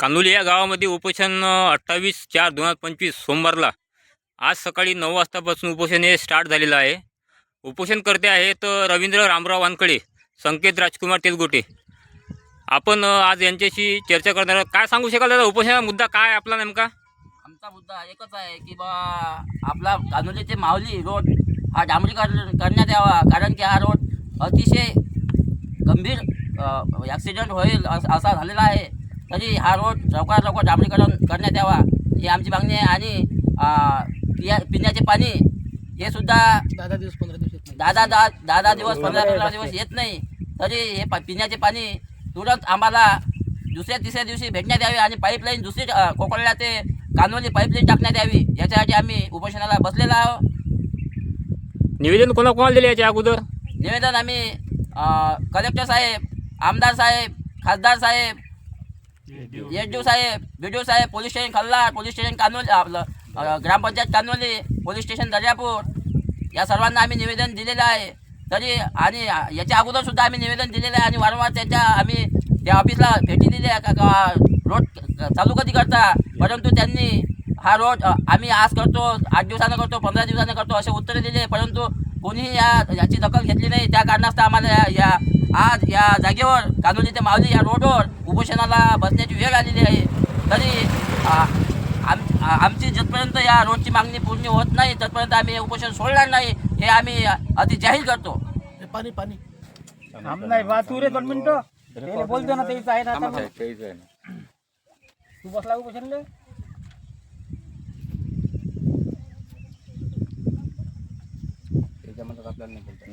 कांदोली या गावामध्ये उपोषण अठ्ठावीस चार दोन हजार पंचवीस सोमवारला आज सकाळी नऊ वाजतापासून उपोषण हे स्टार्ट झालेलं आहे. उपोषणकर्ते आहेत रवींद्र रामराव वानकडे संकेत राजकुमार तेलगोटे. आपण आज यांच्याशी चर्चा करणार काय सांगू शकाल दादा? उपोषणाचा मुद्दा काय आपला नेमका? आमचा मुद्दा एकच आहे की बा आपला कांदोलीचे माऊली रोड हा डांबरीकरण करण्यात यावा. कारण की हा रोड अतिशय गंभीर ॲक्सिडेंट होईल असा झालेला आहे. तरी हा रोड लवकरात लवकर डांबरीकरण करण्यात यावा. ही आमची मागणी आहे. आणि पिया पिण्याचे पाणी हे सुद्धा दहा दिवस पंधरा दिवस. दहा दहा दहा दहा दहा दिवस पंधरा पंधरा दिवस येत नाही. तरी हे पा पिण्याचे पाणी तुरंत आम्हाला दुसऱ्या तिसऱ्या दिवशी भेटण्यात यावे आणि पाईपलाईन दुसरी अ, कोकळला ते कानोली पाईपलाईन टाकण्यात यावी. याच्यासाठी आम्ही उपोषणाला बसलेलो आहोत. निवेदन कोणा कोणाला दिले याच्या अगोदर? निवेदन आम्ही कलेक्टर साहेब आमदार साहेब खासदार साहेब एस साहेब बी साहेब police station Khallar police station Kanoli आपलं ग्रामपंचायत कानोली पोलीस स्टेशन दर्यापूर. या सर्वांना आम्ही निवेदन दिलेलं आहे. तरी आणि याच्या अगोदर सुद्धा आम्ही निवेदन दिलेलं आहे आणि वारंवार त्याच्या आम्ही त्या ऑफिसला भेटी दिल्या रोड चालू कधी करता? परंतु त्यांनी हा रोड आम्ही आज करतो आठ दिवसानं करतो पंधरा दिवसानं करतो असे उत्तरे दिले. परंतु कोणीही या याची दखल घेतली नाही. त्या कारणास्तव आम्हाला या या आज या जागेवर कानोली ते मावली या रोडवर उपोषणाला बसण्याची वेळ आलेली आहे. तरी आम आमची जिथपर्यंत या रोडची मागणी पूर्ण होत नाही तोपर्यंत आम्ही उपोषण सोडणार नाही हे आम्ही अति जाहीर करतो. पाणी पाणी. थांब नाही बा तू रे दोन मिनिटं. त्याला बोलतो ना तेच आहे ना आता तू बसला उपोषणले? त्याच्यामध्ये आपल्याला नाही बोलता